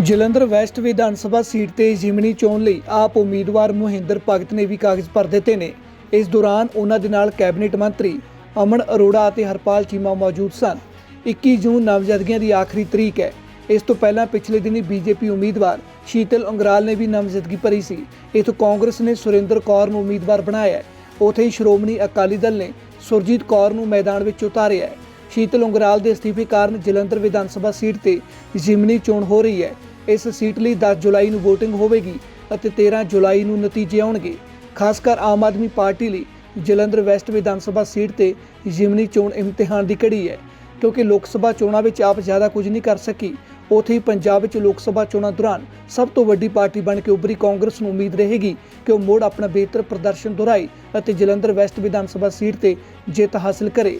Jalandhar West Vidhan Sabha seat ਤੇ ਜਿਮਨੀ ਚੋਣ ਲਈ ਆਪ ਉਮੀਦਵਾਰ ਮੋਹਿੰਦਰ ਭਗਤ ਨੇ ਵੀ ਕਾਗਜ਼ ਭਰ ਦਿੱਤੇ ਨੇ। ਇਸ ਦੌਰਾਨ ਉਹਨਾਂ ਦੇ ਨਾਲ ਕੈਬਨਿਟ ਮੰਤਰੀ ਅਮਨ ਅਰੋੜਾ ਅਤੇ ਹਰਪਾਲ ਚੀਮਾ ਮੌਜੂਦ ਸਨ। 21 ਜੂਨ ਨਾਮਜ਼ਦਗੀਆਂ ਦੀ ਆਖਰੀ ਤਰੀਕ ਹੈ। ਇਸ ਤੋਂ ਪਹਿਲਾਂ ਪਿਛਲੇ ਦਿਨੀ ਬੀਜੇਪੀ ਉਮੀਦਵਾਰ ਸ਼ੀਤਲ ਉਂਗਰਾਲ ਨੇ ਵੀ ਨਾਮਜ਼ਦਗੀ ਭਰੀ ਸੀ। ਇਥੋਂ ਕਾਂਗਰਸ ਨੇ ਸੁਰਿੰਦਰ ਕੌਰ ਨੂੰ ਉਮੀਦਵਾਰ ਬਣਾਇਆ ਹੈ। ਉਥੇ ਹੀ ਸ਼੍ਰੋਮਣੀ ਅਕਾਲੀ ਦਲ ਨੇ ਸੁਰਜੀਤ ਕੌਰ ਨੂੰ ਮੈਦਾਨ ਵਿੱਚ ਉਤਾਰਿਆ ਸ਼ੀਤਲ ਉਂਗਰਾਲ ਦੇ ਅਸਤੀਫੇ ਕਾਰਨ ਜਲੰਧਰ ਵਿਧਾਨ ਸਭਾ ਸੀਟ ਤੇ ਜ਼ਿਮਨੀ ਚੋਣ ਹੋ ਰਹੀ ਹੈ। ਇਸ ਸੀਟ ਲਈ 10 ਜੁਲਾਈ ਨੂੰ VOTING ਹੋਵੇਗੀ ਅਤੇ 13 ਜੁਲਾਈ ਨੂੰ ਨਤੀਜੇ ਆਉਣਗੇ। ਖਾਸ ਕਰ ਆਮ ਆਦਮੀ ਪਾਰਟੀ ਲਈ ਜਲੰਧਰ ਵੈਸਟ ਵਿਧਾਨ ਸਭਾ ਸੀਟ ਤੇ ਜ਼ਿਮਨੀ ਚੋਣ ਇਮਤਿਹਾਨ ਦੀ ਘੜੀ ਹੈ, ਕਿਉਂਕਿ ਲੋਕ ਸਭਾ ਚੋਣਾਂ ਵਿੱਚ ਆਪ ਜ਼ਿਆਦਾ ਕੁਝ ਨਹੀਂ ਕਰ ਸਕੀ। ਉੱਥੇ ਹੀ ਪੰਜਾਬ ਵਿੱਚ ਲੋਕ ਸਭਾ ਚੋਣਾਂ ਦੌਰਾਨ ਸਭ ਤੋਂ ਵੱਡੀ ਪਾਰਟੀ ਬਣ ਕੇ ਉੱਭਰੀ ਕਾਂਗਰਸ ਨੂੰ ਉਮੀਦ ਰਹੇਗੀ ਕਿ ਉਹ ਮੋੜ ਆਪਣਾ ਬਿਹਤਰ ਪ੍ਰਦਰਸ਼ਨ ਦੁਹਰਾਏ ਅਤੇ ਜਲੰਧਰ ਵੈਸਟ ਵਿਧਾਨ ਸਭਾ ਸੀਟ ਤੇ ਜਿੱਤ ਹਾਸਲ ਕਰੇ।